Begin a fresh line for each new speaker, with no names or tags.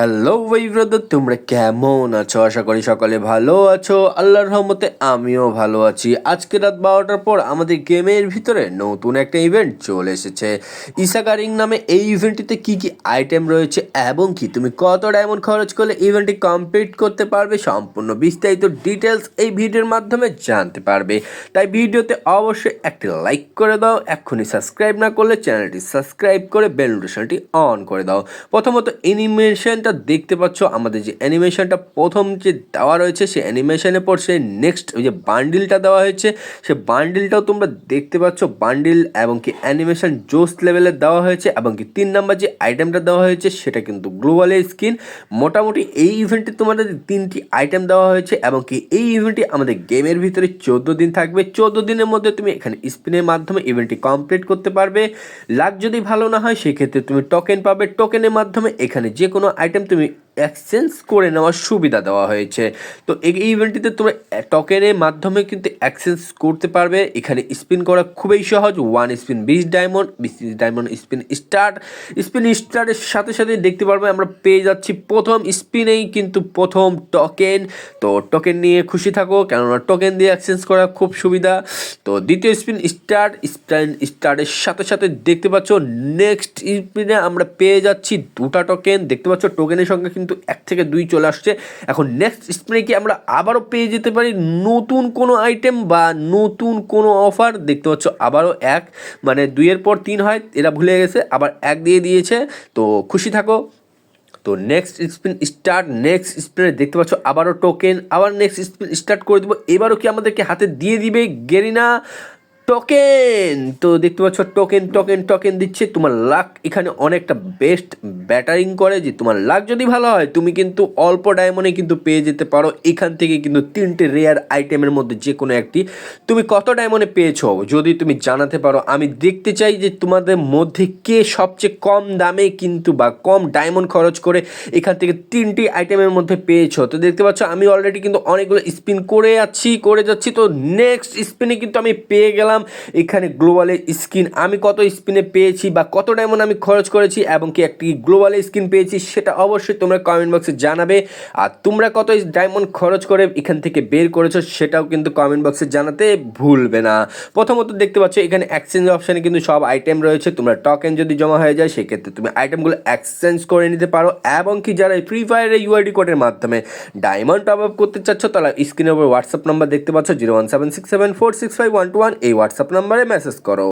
Hello brother তোমরা কেমন আছো? আশা করি সকালে ভালো আছো। আল্লাহর রহমতে আমিও ভালো আছি। আজকে রাত বারোটার পর আমাদের গেমের ভিতরে নতুন একটা ইভেন্ট চলে এসেছে। ইসাকারিং নামে এই ইভেন্টটিতে কি কি আইটেম রয়েছে, এবং কি তুমি কত ডায়মন্ড খরচ করলে ইভেন্টটি কমপ্লিট করতে পারবে, সম্পূর্ণ বিস্তারিত ডিটেলস এই ভিডিওর মাধ্যমে জানতে পারবে। তাই ভিডিওতে অবশ্যই একটি লাইক করে দাও, এক্ষুনি সাবস্ক্রাইব না করলে চ্যানেলটি সাবস্ক্রাইব করে বেল নোটিফিকেশনটি অন করে দাও। প্রথমত অ্যানিমেশনটা দেখতে পাচ্ছ, আমাদের যে অ্যানিমেশনটা প্রথম যে দেওয়া রয়েছে, সেই অ্যানিমেশনের পর সেই নেক্সট ওই যে বান্ডিলটা দেওয়া হয়েছে সে বান্ডিলটাও তোমরা দেখতে পাচ্ছ বান্ডিল এবং কি অ্যানিমেশন জোস লেভেলের দেওয়া হয়েছে, এবং কি তিন নাম্বার যে আইটেমটা দেওয়া হয়েছে, সেটা কিন্তু গ্লোবাল স্কিন মোটামুটি এই ইভেন্টে তোমাদের তিনটি আইটেম দেওয়া হয়েছে এবং কি এই ইভেন্টটি আমাদের গেমের ভিতরে চোদ্দ দিন থাকবে। চোদ্দ দিনের মধ্যে তুমি এখানে স্পিনের মাধ্যমে ইভেন্টটি কমপ্লিট করতে পারবে। লাক যদি ভালো না হয়, সেক্ষেত্রে তুমি টোকেন পাবে। টোকেনের মাধ্যমে এখানে যে কোনো আইটেম তুমি এক্সচেঞ্জ করে নেওয়ার সুবিধা দেওয়া হয়েছে। তো এই ইভেন্টটিতে তোমরা টকেনের মাধ্যমে কিন্তু এক্সচেঞ্জ করতে পারবে। এখানে স্পিন করা খুবই সহজ। ওয়ান স্পিন বিশ ডায়মন্ড বিশ ডায়মন্ড স্পিন স্টার্ট স্পিন স্টার্টের সাথে সাথে দেখতে পারবে, আমরা পেয়ে যাচ্ছি প্রথম স্পিনেই কিন্তু প্রথম টকেন তো টোকেন নিয়ে খুশি থাকো, কেননা টোকেন দিয়ে এক্সচেঞ্জ করা খুব সুবিধা। তো দ্বিতীয় স্পিন স্টার্ট স্পিন স্টার্টের সাথে সাথে দেখতে পাচ্ছ নেক্সট স্পিনে আমরা পেয়ে যাচ্ছি দুটা টোকেন দেখতে পাচ্ছ টোকেনের সঙ্গে কিন্তু এক থেকে দুই চলে আসছে। এখন নেক্সট স্পিনে কি আমরা আবারও পেয়ে যেতে পারি নতুন কোনো আইটেম বা নতুন কোনো অফার দেখতে পাচ্ছ আবারও এক মানে দুইয়ের পর তিন হয়, এরা ভুলে গেছে, আবার এক দিয়ে দিয়েছে। তো খুশি থাকো। তো নেক্সট স্পিন স্টার্ট নেক্সট স্পিনে দেখতে পাচ্ছ আবারও টোকেন আবার নেক্সট স্পিন স্টার্ট করে দেবো। এবারও কি আমাদেরকে হাতে দিয়ে দিবে? গেরিনা। টোকেন তো দেখতে পাচ্ছ টোকেন টোকেন টোকেন দিচ্ছে। তোমার লাক এখানে অনেকটা বেস্ট ব্যাটারিং করে যে তোমার লাক যদি ভালো হয়, তুমি কিন্তু অল্প ডায়মন্ডে কিন্তু পেয়ে যেতে পারো। এখান থেকে কিন্তু তিনটে রেয়ার আইটেমের মধ্যে যে কোনো একটি। তুমি কত ডায়মন্ডে পেয়েছ? যদি তুমি জানাতে পারো। আমি দেখতে চাই যে তোমাদের মধ্যে কে সবচেয়ে কম দামে কিন্তু বা কম ডায়মন্ড খরচ করে এখান থেকে তিনটি আইটেমের মধ্যে পেয়েছ। তো দেখতে পাচ্ছ, আমি অলরেডি কিন্তু অনেকগুলো স্পিন করে যাচ্ছি করে যাচ্ছি। তো নেক্সট স্পিনে কিন্তু আমি পেয়ে গেলাম। এখানে গ্লোবালের স্কিন আমি কত স্পিনে পেয়েছি বা কত ডায়মন্ড আমি খরচ করেছি এবং কি একটি গ্লোবালের স্কিন পেয়েছি সেটা অবশ্যই তোমরা কমেন্ট বক্সে জানাবে। আর তোমরা কত ডায়মন্ড খরচ করে এখান থেকে বের করেছ সেটাও কিন্তু কমেন্ট বক্সে জানাতে ভুলবে না। প্রথমত দেখতে পাচ্ছ এখানে এক্সচেঞ্জ অপশানে কিন্তু সব আইটেম রয়েছে। তোমরা টোকেন যদি জমা হয়ে যায়, সেক্ষেত্রে তুমি আইটেমগুলো এক্সচেঞ্জ করে নিতে পারো এবং কি যারা ফ্রি ফায়ারে ইউআইডি কোডের মাধ্যমে ডায়মন্ড টপ আপ করতে চাচ্ছ, তারা স্ক্রিনের উপর হোয়াটসঅ্যাপ নাম্বার দেখতে পাচ্ছ zero one seven six seven four six five one two one এই হোয়াটসঅ্যাপ নাম্বারে মেসেজ করো।